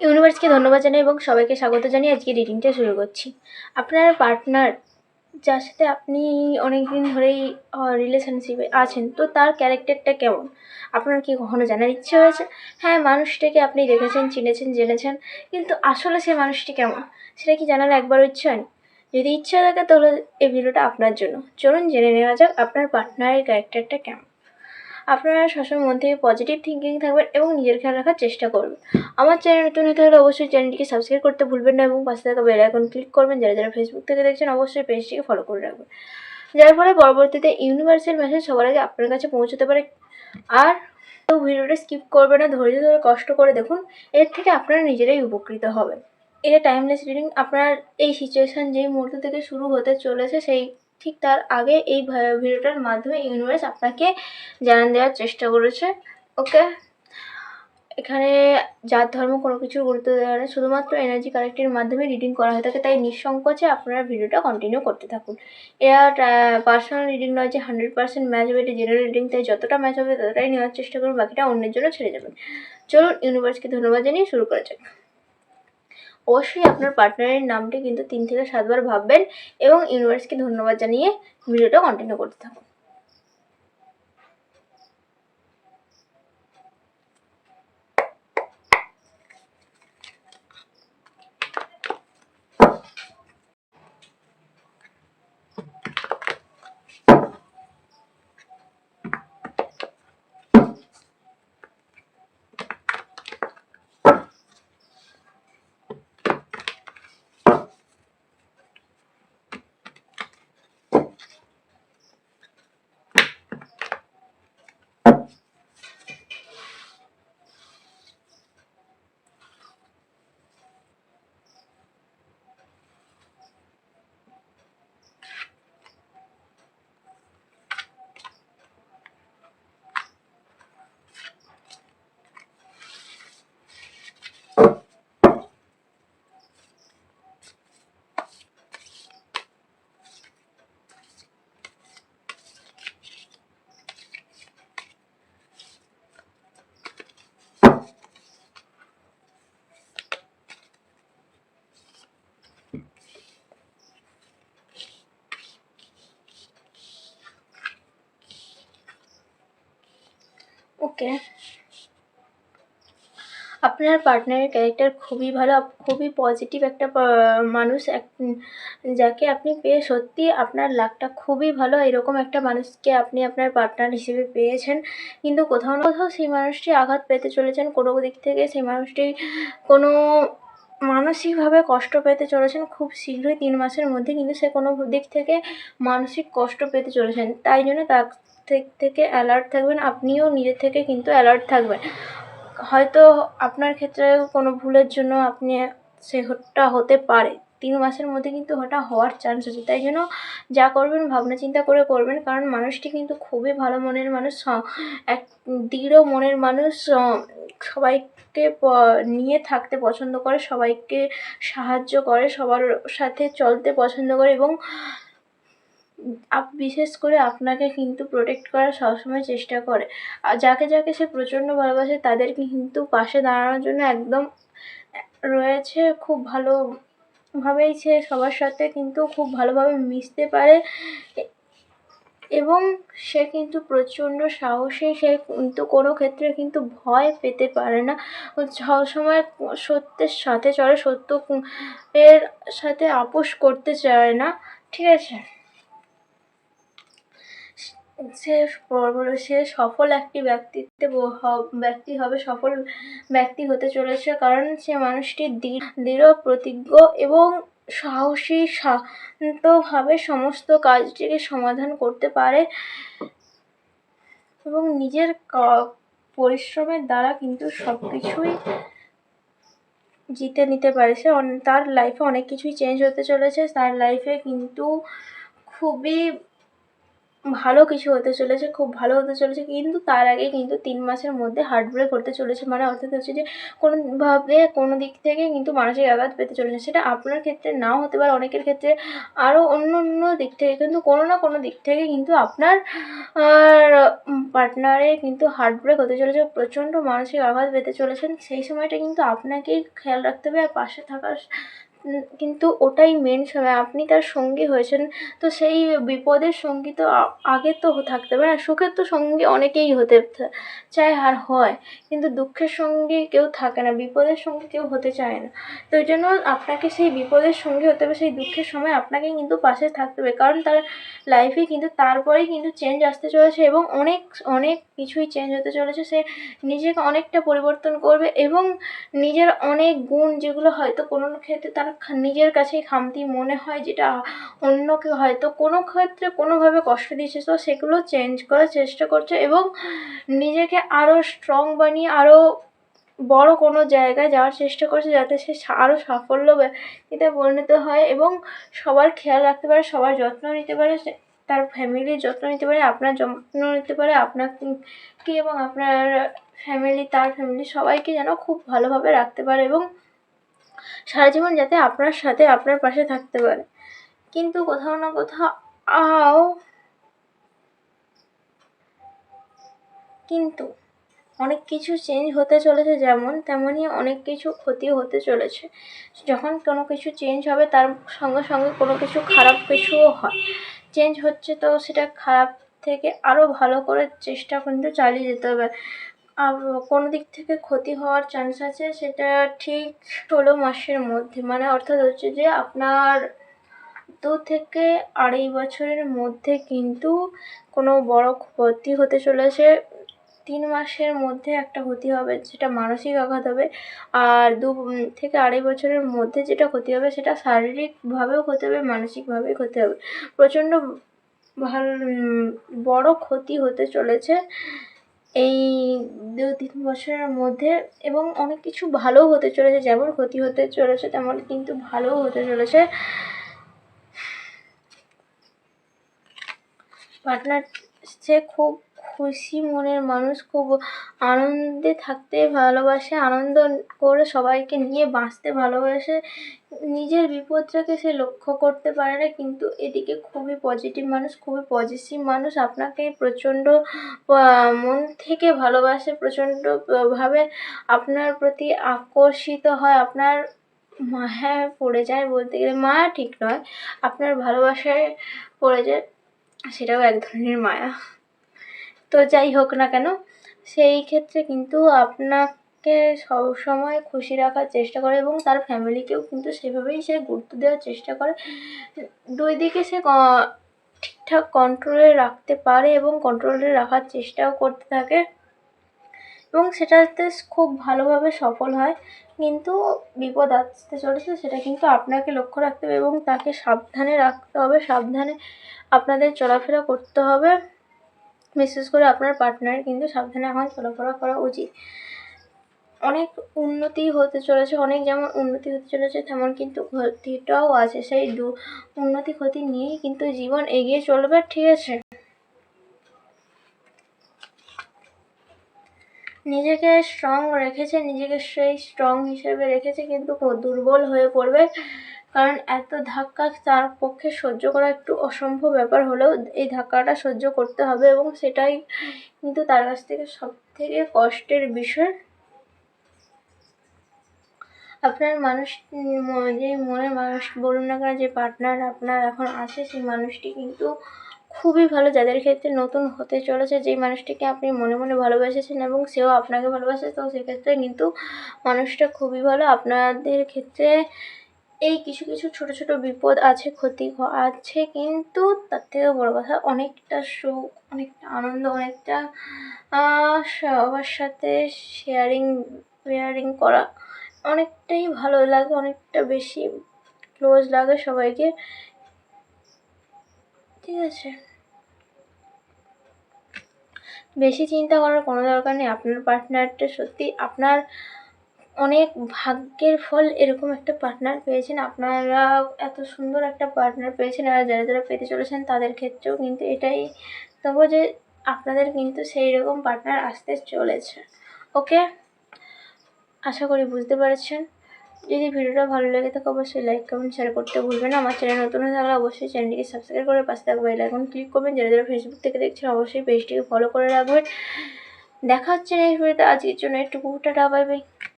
ইউনিভার্সকে ধন্যবাদ জানাই এবং সবাইকে স্বাগত জানিয়ে আজকে রিডিংটা শুরু করছি। আপনার পার্টনার যার সাথে আপনি অনেক দিন ধরেই রিলেশনশিপে আছেন, তো তার ক্যারেক্টারটা কেমন? আপনার কি কখনো জানার ইচ্ছে হয়েছে? হ্যাঁ মানুষটাকে আপনি দেখেছেন, চিনেছেন, জেনেছেন, কিন্তু আসলে সে মানুষটি কেমন? সেটা কি জানার একবারও ইচ্ছে হয়নি? যদি ইচ্ছে থাকে, তাহলে এই ভিডিওটা আপনার জন্য। চলুন জেনে নেওয়া যাক আপনার পার্টনারের ক্যারেক্টারটা কেমন। আপনারা সবসময় মন থেকে পজিটিভ থিঙ্কিং থাকবেন এবং নিজের খেয়াল রাখার চেষ্টা করবেন। আমার চ্যানেল নতুন হতে হলে অবশ্যই চ্যানেলটিকে সাবস্ক্রাইব করতে ভুলবেন না এবং পাশে থাকা বেল আইকন ক্লিক করবেন যারা যারা ফেসবুক থেকে দেখছেন অবশ্যই পেজটিকে ফলো করে রাখবেন। যার ফলে পরবর্তীতে ইউনিভার্সাল মেসেজ সবার আগে আপনার কাছে পৌঁছতে পারে। আর তো ভিডিওটা স্কিপ করবে না, ধৈর্য ধরে কষ্ট করে দেখুন, এর থেকে আপনারা নিজেরাই উপকৃত হবেন। এটা টাইমলেস রিডিং আপনার এই সিচুয়েশান যেই মুহূর্ত থেকে শুরু হতে চলেছে, সেই ঠিক তার আগে এই ভিডিওটার মাধ্যমে ইউনিভার্স আপনাকে জানান দেওয়ার চেষ্টা করেছে। ওকে এখানে জাত, ধর্ম কোনো কিছুর গুরুত্ব দেওয়া না শুধুমাত্র এনার্জি কালেক্টের মাধ্যমে রিডিং করা হয়ে থাকে। তাই নিঃসংকোচে আপনারা ভিডিওটা কন্টিনিউ করতে থাকুন। এরা পার্সোনাল রিডিং নয় যে হান্ড্রেড পার্সেন্ট ম্যাচ হবে, এটা জেনারেল রিডিং তাই যতটা ম্যাচ হবে, ততটাই নেওয়ার চেষ্টা করুন। বাকিটা অন্যের জন্য ছেড়ে যাবেন। চলুন ইউনিভার্সকে ধন্যবাদ জানিয়ে শুরু করা যাক। অবশ্যই আপনার পার্টনারের নামটি কিন্তু তিন থেকে সাতবার ভাববেন এবং ইউনিভার্সকে ধন্যবাদ জানিয়ে ভিডিওটা কন্টিনিউ করতে থাকুন। ওকে। আপনার পার্টনারের ক্যারেক্টার খুবই ভালো খুবই পজিটিভ একটা মানুষ। এক, যাকে আপনি পেয়ে সত্যি আপনার লাকটা খুবই ভালো। এরকম একটা মানুষকে আপনি আপনার পার্টনার হিসেবে পেয়েছেন। কিন্তু কোথাও না কোথাও সেই মানুষটি আঘাত পেতে চলেছেন। কোনো দিক থেকে সেই মানুষটি কোনো মানসিকভাবে কষ্ট পেতে চলেছেন খুব শীঘ্রই তিন মাসের মধ্যে, কিন্তু সে কোনো দিক থেকে মানসিক কষ্ট পেতে চলেছেন। তাই জন্য তার থেকে অ্যালার্ট থাকবেন। আপনিও নিজের থেকে কিন্তু অ্যালার্ট থাকবেন। হয়তো আপনার ক্ষেত্রে কোনো ভুলের জন্য আপনি সেটা হতে পারে। তিন মাসের মধ্যে কিন্তু ওটা হওয়ার চান্স আছে। তাই জন্য যা করবেন, ভাবনা চিন্তা করে করবেন। কারণ মানুষটি কিন্তু খুবই ভালো মনের মানুষ এক দৃঢ় মনের মানুষ সবাইকে নিয়ে থাকতে পছন্দ করে, সবাইকে সাহায্য করে, সবার সাথে চলতে পছন্দ করে এবং বিশেষ করে আপনাকে কিন্তু প্রোটেক্ট করার সবসময় চেষ্টা করে। আর যাকে যাকে সে প্রচণ্ড ভালোবাসে তাদেরকে কিন্তু পাশে দাঁড়ানোর জন্য একদম রয়েছে, খুব ভালোভাবেই সে সবার সাথে কিন্তু খুব ভালোভাবে মিশতে পারে। এবং সে কিন্তু প্রচণ্ড সাহসী, সে কিন্তু কোনো ক্ষেত্রে কিন্তু ভয় পেতে পারে না। সবসময় সত্যের সাথে চলে সত্য এর সাথে আপোষ করতে চায় না, ঠিক আছে? সে সে সফল একটি ব্যক্তিত্বে ব্যক্তি হবে, সফল ব্যক্তি হতে চলেছে, কারণ সে মানুষটি দৃঢ়, প্রতিজ্ঞ এবং সাহসী, শান্তভাবে সমস্ত কাজটিকে সমাধান করতে পারে এবং নিজের পরিশ্রমের দ্বারা কিন্তু সব কিছুই জিতে নিতে পারে। সে তার লাইফে অনেক কিছুই চেঞ্জ হতে চলেছে। তার লাইফে কিন্তু খুবই ভালো কিছু হতে চলেছে, খুব ভালো হতে চলেছে, কিন্তু তার আগে কিন্তু তিন মাসের মধ্যে হার্ট ব্রেক হতে চলেছে। মানে অর্থাৎ হচ্ছে যে কোনোভাবে কোনো দিক থেকে কিন্তু মানসিক আঘাত পেতে চলেছে। সেটা আপনার ক্ষেত্রে নাও হতে পারে, অনেকের ক্ষেত্রে আরও অন্য অন্য দিক থেকে কিন্তু কোনো না কোনো দিক থেকে কিন্তু আপনার পার্টনারের কিন্তু হার্ট ব্রেক হতে চলেছে, প্রচণ্ড মানসিক আঘাত পেতে চলেছেন। সেই সময়টা কিন্তু আপনাকেই খেয়াল রাখতে হবে আর পাশে থাকার কিন্তু ওটাই মেন সময়। আপনি তার সঙ্গী হয়েছেন, তো সেই বিপদের সঙ্গী তো আগে তো থাকতে হবে না। সুখের তো সঙ্গী অনেকেই হতে চায় আর হয়। কিন্তু দুঃখের সঙ্গী কেউ থাকে না, বিপদের সঙ্গী কেউ হতে চায় না। তো ওই জন্য আপনাকে সেই বিপদের সঙ্গী হতে হবে, সেই দুঃখের সময় আপনাকে কিন্তু পাশে থাকতে হবে। কারণ তার লাইফে কিন্তু তারপরেই কিন্তু চেঞ্জ আসতে চলেছে এবং অনেক অনেক কিছুই চেঞ্জ হতে চলেছে। সে নিজেকে অনেকটা পরিবর্তন করবে এবং নিজের অনেক গুণ যেগুলো হয়তো কোনো ক্ষেত্রে তার নিজের কাছেই খামতি মনে হয় যেটা অন্যকে হয়তো কোনো ক্ষেত্রে কোনোভাবে কষ্ট দিয়েছে। তো সেগুলো চেঞ্জ করার চেষ্টা করছে এবং নিজেকে আরও স্ট্রং বানিয়ে আরও বড় কোনো জায়গায় যাওয়ার চেষ্টা করছে যাতে সে আরও সাফল্য এতে পরিণত হয় এবং সবার খেয়াল রাখতে পারে, সবার যত্ন নিতে পারে তার ফ্যামিলির যত্ন নিতে পারে, আপনার যত্ন নিতে পারে আপনাকে এবং আপনার ফ্যামিলি তার ফ্যামিলি সবাইকে যেন খুব ভালোভাবে রাখতে পারে এবং সারা জীবন যাতে আপনার সাথে আপনার পাশে থাকতে পারে। কিন্তু কোথাও না কোথাও কিন্তু অনেক কিছু চেঞ্জ হতে চলেছে যেমন তেমনই অনেক কিছু ক্ষতি হতে চলেছে। যখন কোনো কিছু চেঞ্জ হবে তার সঙ্গে সঙ্গে কোনো কিছু খারাপ কিছুও হয়। চেঞ্জ হচ্ছে তো সেটা খারাপ থেকে আরও ভালো করে চেষ্টা কিন্তু চালিয়ে যেতে হবে। কোনো দিক থেকে ক্ষতি হওয়ার চান্স আছে সেটা ঠিক ষোলো মাসের মধ্যে। মানে অর্থাৎ হচ্ছে যে আপনার দু থেকে আড়াই বছরের মধ্যে কিন্তু কোনো বড় ক্ষতি হতে চলেছে। তিন মাসের মধ্যে একটা ক্ষতি হবে, সেটা মানসিক আঘাত হবে। আর দু থেকে আড়াই বছরের মধ্যে যেটা ক্ষতি হবে, সেটা শারীরিকভাবেও ক্ষতি হবে, মানসিকভাবেও ক্ষতি হবে। প্রচণ্ড ভালো বড় ক্ষতি হতে চলেছে। এই দু তিন বছরের মধ্যে এবং অনেক কিছু ভালো হতে চলেছে, যেমন ক্ষতি হতে চলেছে, তেমন কিন্তু ভালো হতে চলেছে। পার্টনার সে খুব খুশি মনের মানুষ খুব আনন্দে থাকতে ভালোবাসে, আনন্দ করে সবাইকে নিয়ে বাঁচতে ভালোবাসে। নিজের বিপদটাকে সে লক্ষ্য করতে পারে না, কিন্তু এদিকে খুবই পজিটিভ মানুষ, খুবই পজিটিভ মানুষ। আপনাকে প্রচণ্ড মন থেকে ভালোবাসে, প্রচণ্ড ভাবে আপনার প্রতি আকর্ষিত হয়, আপনার মায়ায় পড়ে যায় বলতে গেলে। মায়া ঠিক নয়, আপনার ভালোবাসায় পড়ে যায়, সেটাও এক ধরনের মায়া। তো যাই হোক না কেন, সেই ক্ষেত্রে কিন্তু আপনাকে সবসময় খুশি রাখার চেষ্টা করে এবং তার ফ্যামিলিকেও কিন্তু সেভাবেই সে গুরুত্ব দেওয়ার চেষ্টা করে। দুই দিকে সে ঠিকঠাক কন্ট্রোলে রাখতে পারে এবং কন্ট্রোলে রাখার চেষ্টাও করতে থাকে এবং সেটাতে খুব ভালোভাবে সফল হয়। কিন্তু বিপদ আসতে চলেছে, সেটা কিন্তু আপনাকে লক্ষ্য রাখতে হবে এবং তাকে সাবধানে রাখতে হবে, সাবধানে আপনাদের চলাফেরা করতে হবে। বিশেষ করে আপনার পার্টনার কিন্তু সাবধানে এখন চলাফেরা করা উচিত। অনেক উন্নতি হতে চলেছে, অনেক যেমন উন্নতি হতে চলেছে, তেমন কিন্তু ক্ষতিটাও আছে। সেই দু উন্নতি ক্ষতি নিয়েই কিন্তু জীবন এগিয়ে চলবে, ঠিক আছে? নিজেকে স্ট্রং রেখেছে, নিজেকে সেই স্ট্রং হিসেবে রেখেছে, কিন্তু দুর্বল হয়ে পড়বে। কারণ এত ধাক্কা তার পক্ষে সহ্য করা একটু অসম্ভব ব্যাপার হলেও এই ধাক্কাটা সহ্য করতে হবে এবং সেটাই কিন্তু তার কাছ থেকে সব থেকে কষ্টের বিষয়। আপনার মানুষ যে মনের মানুষ বলুন না কেন, যে পার্টনার আপনার এখন আছে, সেই মানুষটি কিন্তু খুবই ভালো। যাদের ক্ষেত্রে নতুন হতে চলেছে, যেই মানুষটিকে আপনি মনে মনে ভালোবেসেছেন এবং সেও আপনাকে ভালোবাসে, তো সেক্ষেত্রে কিন্তু মানুষটা খুবই ভালো। আপনাদের ক্ষেত্রে এই কিছু কিছু ছোট ছোট বিপদ আছে, ক্ষতি আছে, কিন্তু তার থেকেও বড় কথা অনেকটা সুখ, অনেকটা আনন্দ, অনেকটা সবার সাথে শেয়ারিং শেয়ারিং করা অনেকটাই ভালো লাগে, অনেকটা বেশি ক্লোজ লাগে সবাইকে। ঠিক আছে। বেশি চিন্তা করার কোনো দরকার নেই, আপনার পার্টনারটা সত্যি আপনার অনেক ভাগ্যের ফল এরকম একটা পার্টনার পেয়েছেন। আপনারা এত সুন্দর একটা পার্টনার পেয়েছেন। আর যারা যারা পেতে চলেছেন, তাদের ক্ষেত্রেও কিন্তু এটাই তবু যে আপনাদের কিন্তু সেই রকম পার্টনার আসতে চলেছে। ওকে আশা করি বুঝতে পারছেন। যদি ভিডিওটা ভালো লেগে থাকে, অবশ্যই লাইক কমেন্ট শেয়ার করতে ভুলবেন আমার চ্যানেল নতুন হয়ে থাকলে অবশ্যই চ্যানেলটিকে সাবস্ক্রাইব করে পাশে থাকবে আইকন ক্লিক করবেন। যারা যারা ফেসবুক থেকে দেখছেন, অবশ্যই পেজটিকে ফলো করে রাখবেন। দেখা হচ্ছে নেক্সট ভিডিওতে আজকের জন্য একটু বাই বাই